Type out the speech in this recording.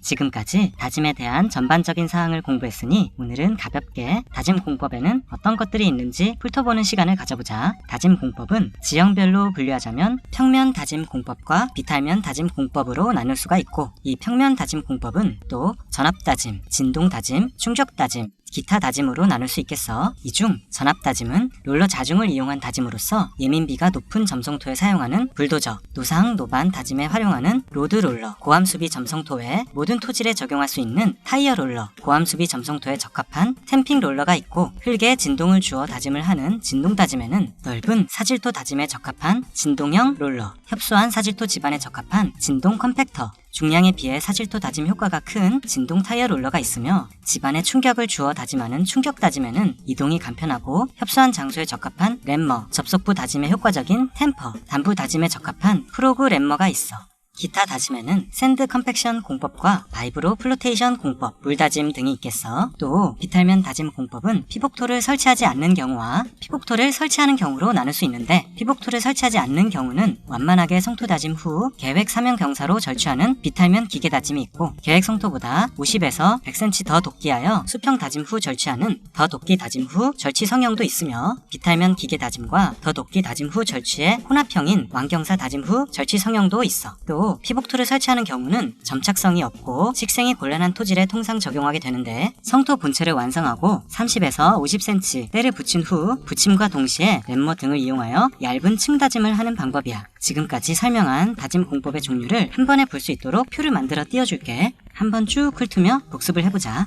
지금까지 다짐에 대한 전반적인 사항을 공부했으니 오늘은 가볍게 다짐 공법에는 어떤 것들이 있는지 훑어보는 시간을 가져보자. 다짐 공법은 지형별로 분류하자면 평면 다짐 공법과 비탈면 다짐 공법으로 나눌 수가 있고 이 평면 다짐 공법은 또 전압 다짐, 진동 다짐, 충격 다짐, 기타 다짐으로 나눌 수 있겠어. 이 중 전압 다짐은 롤러 자중을 이용한 다짐으로서 예민비가 높은 점성토에 사용하는 불도저, 노상, 노반 다짐에 활용하는 로드 롤러, 고함 수비 점성토에 모든 토질에 적용할 수 있는 타이어 롤러, 고함 수비 점성토에 적합한 템핑 롤러가 있고 흙에 진동을 주어 다짐을 하는 진동 다짐에는 넓은 사질토 다짐에 적합한 진동형 롤러, 협소한 사질토 집안에 적합한 진동 컴팩터, 중량에 비해 사질토 다짐 효과가 큰 진동 타이어 롤러가 있으며 집안에 충격을 주어 다짐하는 충격 다짐에는 이동이 간편하고 협소한 장소에 적합한 램머, 접속부 다짐에 효과적인 템퍼, 단부 다짐에 적합한 프로그 램머가 있어. 기타 다짐에는 샌드 컴팩션 공법과 바이브로 플로테이션 공법, 물다짐 등이 있겠어. 또 비탈면 다짐 공법은 피복토를 설치하지 않는 경우와 피복토를 설치하는 경우로 나눌 수 있는데 피복토를 설치하지 않는 경우는 완만하게 성토 다짐 후 계획 사명 경사로 절취하는 비탈면 기계 다짐이 있고 계획 성토보다 50에서 100cm 더 돕기하여 수평 다짐 후 절취하는 더 돕기 다짐 후 절취 성형도 있으며 비탈면 기계 다짐과 더 돕기 다짐 후 절취의 혼합형인 완경사 다짐 후 절취 성형도 있어. 또 피복토를 설치하는 경우는 점착성이 없고 식생이 곤란한 토질에 통상 적용하게 되는데 성토 본체를 완성하고 30에서 50cm 때를 붙인 후 붙임과 동시에 램머 등을 이용하여 얇은 층 다짐을 하는 방법이야. 지금까지 설명한 다짐 공법의 종류를 한 번에 볼 수 있도록 표를 만들어 띄워줄게. 한번 쭉 훑으며 복습을 해보자.